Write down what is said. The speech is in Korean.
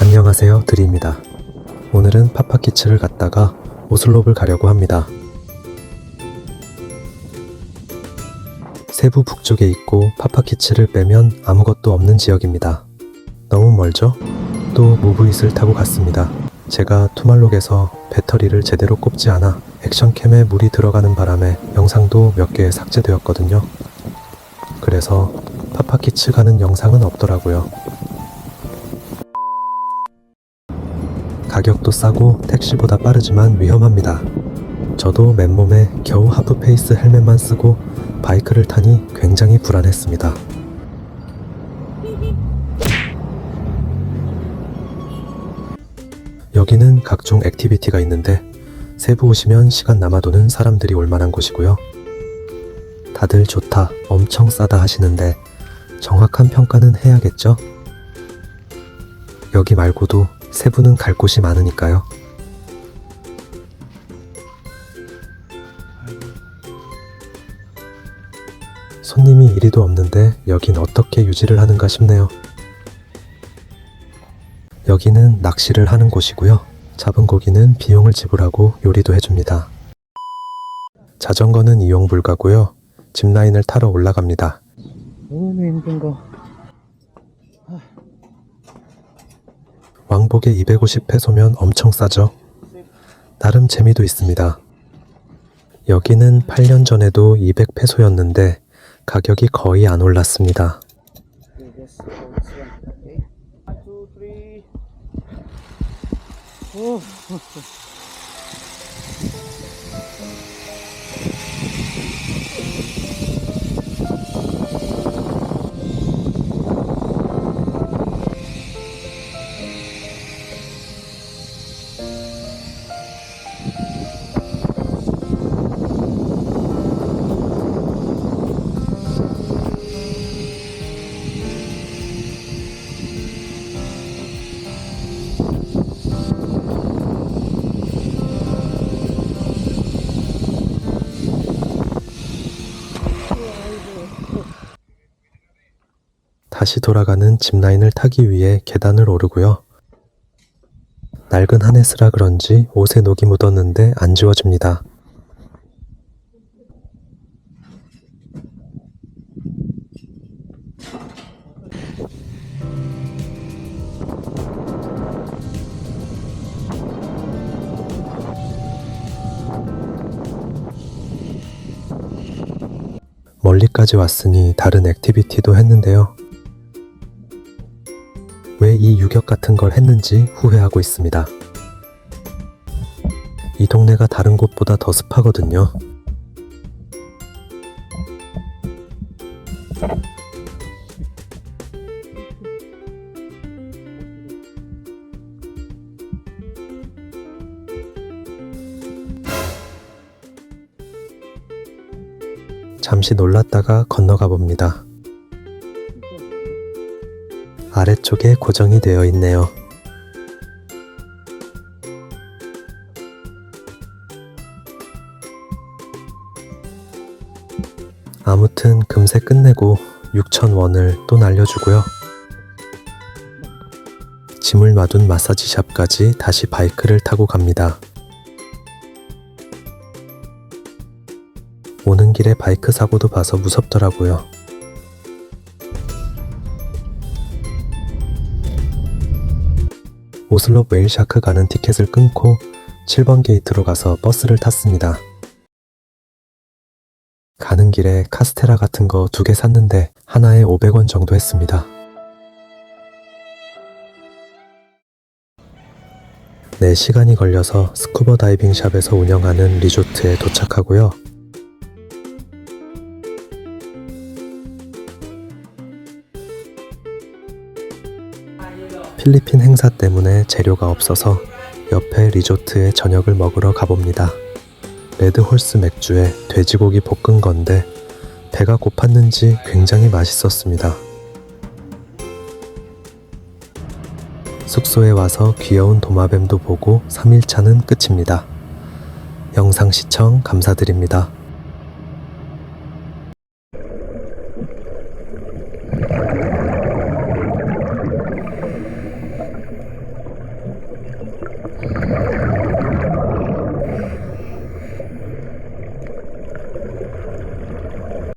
안녕하세요 드리입니다. 오늘은 파파키츠를 갔다가 오슬롭을 가려고 합니다. 세부 북쪽에 있고 파파키츠를 빼면 아무것도 없는 지역입니다. 너무 멀죠? 또 무브잇을 타고 갔습니다. 제가 투말록에서 배터리를 제대로 꼽지 않아 액션캠에 물이 들어가는 바람에 영상도 몇 개 삭제되었거든요. 그래서 파파키츠 가는 영상은 없더라고요. 가격도 싸고 택시보다 빠르지만 위험합니다. 저도 맨몸에 겨우 하프페이스 헬멧만 쓰고 바이크를 타니 굉장히 불안했습니다. 여기는 각종 액티비티가 있는데 세부 오시면 시간 남아도는 사람들이 올 만한 곳이고요. 다들 좋다, 엄청 싸다 하시는데 정확한 평가는 해야겠죠? 여기 말고도 세부는 갈 곳이 많으니까요. 손님이 이리도 없는데 여긴 어떻게 유지를 하는가 싶네요. 여기는 낚시를 하는 곳이고요. 잡은 고기는 비용을 지불하고 요리도 해줍니다. 자전거는 이용 불가고요. 짚라인을 타러 올라갑니다. 너무 힘든 거. 왕복에 250페소면 엄청 싸죠? 나름 재미도 있습니다. 여기는 8년 전에도 200페소였는데 가격이 거의 안 올랐습니다. Oh. 다시 돌아가는 짚라인을 타기 위해 계단을 오르고요. 낡은 하네스라 그런지 옷에 녹이 묻었는데 안 지워집니다. 멀리까지 왔으니 다른 액티비티도 했는데요. 왜 이 유격 같은 걸 했는지 후회하고 있습니다. 이 동네가 다른 곳보다 더 습하거든요. 잠시 놀랐다가 건너가 봅니다. 아래쪽에 고정이 되어 있네요. 아무튼 금세 끝내고 6,000원을 또 날려주고요. 짐을 놔둔 마사지샵까지 다시 바이크를 타고 갑니다. 오는 길에 바이크 사고도 봐서 무섭더라고요. 오슬롭 웨일샤크 가는 티켓을 끊고 7번 게이트로 가서 버스를 탔습니다. 가는 길에 카스테라 같은 거 두 개 샀는데 하나에 500원 정도 했습니다. 네 시간이 걸려서 스쿠버 다이빙 샵에서 운영하는 리조트에 도착하고요. 필리핀 행사 때문에 재료가 없어서 옆에 리조트에 저녁을 먹으러 가봅니다. 레드홀스 맥주에 돼지고기 볶은 건데 배가 고팠는지 굉장히 맛있었습니다. 숙소에 와서 귀여운 도마뱀도 보고 3일차는 끝입니다. 영상 시청 감사드립니다.